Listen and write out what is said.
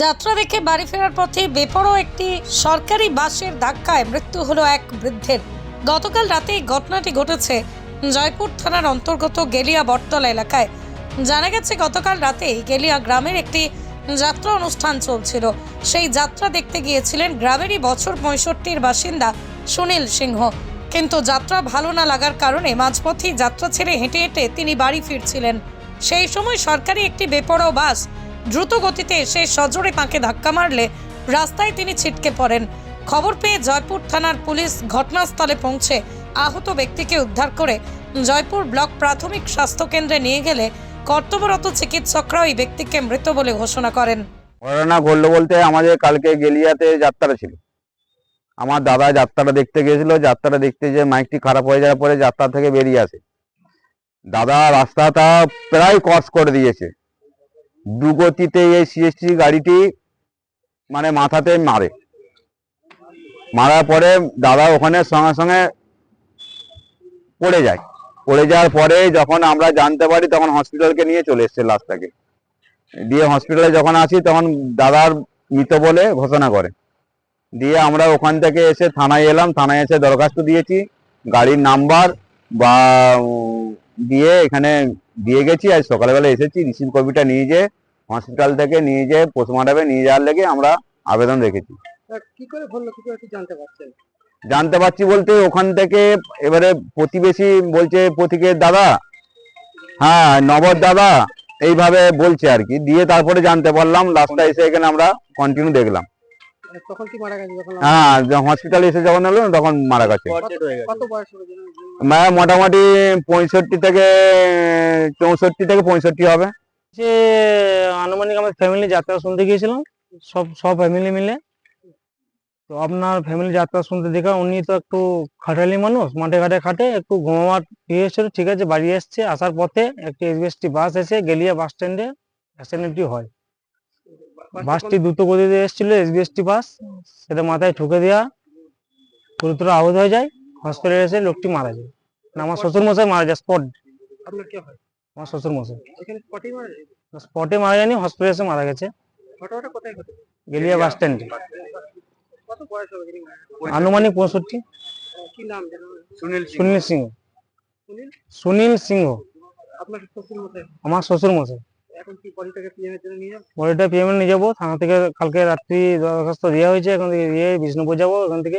যাত্রা দেখে বাড়ি ফেরার পথে বেপরো একটি সরকারি বাসের ধাক্কায় মৃত্যু হলো এক বৃদ্ধের। গতকাল রাতে ঘটনাটি ঘটেছে জয়পুর থানার অন্তর্গত গেলিয়া বটতলা এলাকায়। জানা গেছে, গতকাল রাতে গেলিয়া গ্রামের একটি যাত্রা অনুষ্ঠান চলছিল। সেই যাত্রা দেখতে গিয়েছিলেন গ্রামেরই বছর পঁয়ষট্টির বাসিন্দা সুনীল সিংহ। কিন্তু যাত্রা ভালো না লাগার কারণে মাঝপথেই যাত্রা ছেড়ে হেঁটে হেঁটে তিনি বাড়ি ফিরছিলেন। সেই সময় সরকারি একটি বেপরোয়া বাস দ্রুত গতিতে এসে সজোরে তাঁকে ধাক্কা মারলে রাস্তায় তিনি ছিটকে পড়েন। খবর পেয়ে জয়পুর থানার পুলিশ ঘটনাস্থলে পৌঁছে আহত ব্যক্তিকে উদ্ধার করে জয়পুর ব্লক প্রাথমিক স্বাস্থ্যকেন্দ্রে নিয়ে গেলে কর্তব্যরত চিকিৎসকরা ওই ব্যক্তিকে মৃত বলে ঘোষণা করেন। ঘটনা ঘটলো বলতে আমাদের কালকে গেলিয়াতে যাত্রা ছিল। আমার দাদা যাত্রাটা দেখতে গিয়েছিল, যাত্রাটা দেখতে যে মাইকটি খারাপ হয়ে যাওয়ার পরে যাত্রা থেকে বেরিয়ে আসে। দাদা রাস্তাটা প্রায় ক্রস করে দিয়েছে। দুগতিতে এই সিএসটি গাড়িটি মানে মাথাতে মারে। মারার পরে দাদা ওখানে সঙ্গে সঙ্গে পড়ে যায়। পড়ে যাওয়ার পরে যখন আমরা জানতে পারি তখন হসপিটালকে নিয়ে চলে এসছে লাশটাকে দিয়ে হসপিটালে যখন আসি তখন দাদার মৃত বলে ঘোষণা করে। দিয়ে আমরা ওখান থেকে এসে থানায় এলাম। থানায় এসে দরখাস্ত দিয়েছি। গাড়ির নাম্বার বা দিয়ে এখানে দিয়ে গেছি আজ সকালবেলা এসেছি রিসিভ কপিটা নিয়ে যেয়ে হসপিটাল থেকে নিয়ে যেয়ে পোস্টমর্টমে নিয়ে যাওয়ার লেগে আমরা আবেদন রেখেছি। কি করে বলল কি করে জানতে পারছেন? জানতে পারছি বলতে ওখান থেকে এবারে প্রতিবেশী বলছে প্রতীকের দাদা হ্যাঁ নবদ দাদা এইভাবে বলছে আর কি। দিয়ে তারপরে জানতে পারলাম লাস্টটা এসে এখানে আমরা কন্টিনিউ দেখলাম। তখন কি মারা গেছে যখন? হ্যাঁ হসপিটালে এসে যখন এলো তখন মারা গেছে। মোটামুটি পঁয়ষট্টি থেকে, চৌষট্টি থেকে পঁয়ষট্টি হবে। যে আনুমানিক আমার ফ্যামিলি যাত্রা শুনতে গিয়েছিলাম, সব সব ফ্যামিলি মিলে। তো আপনার ফ্যামিলি যাত্রা শুনতে দেখা উনি তো একটু খাটালি মানুষ, মাঠে ঘাটে খাটে, একটু ঘুমাবার ইয়ে ছিল ঠিক আছে, বাড়ি এসছে, আসার পথে একটি এসবিএসটি বাস এসে গেলিয়া বাস স্ট্যান্ডে অ্যাক্সিডেন্টটি হয়। বাসটি দ্রুত গতিতে এসেছিল এসবিএসটি বাস সেটা মাথায় ঠুকে দেওয়া গুরুতর আহত হয়ে যায় হসপিটালে এসে লোকটি মারা যায়। না আমার শ্বশুর মশাই মারা যায় স্পট। আপনার কি হয়? আমার শ্বশুর মশাই এখানে স্পটেই মারা গেছে স্পটে মারা যায়নি হসপিটালে এসে মারা গেছে। ঘটনাটা কোথায় ঘটেছে গেলিয়া বাস স্ট্যান্ডে। কত বয়স হবে? আনুমানিক পঁয়ষট্টি। কি নাম সুনীল সুনীল সিংহ। সুনীল? সুনীল সিংহ। আপনার শ্বশুর মধ্যে আমার শ্বশুর মশাই এখন কি বডিটাকে পিএমের জন্য নিয়ে যাবেন বডিটা পেমেন্ট নিয়ে যাব। থানা থেকে কালকে রাত্রি দরখাস্ত দেওয়া হয়েছে এখান থেকে দিয়ে বিষ্ণুপুর যাব এখান থেকে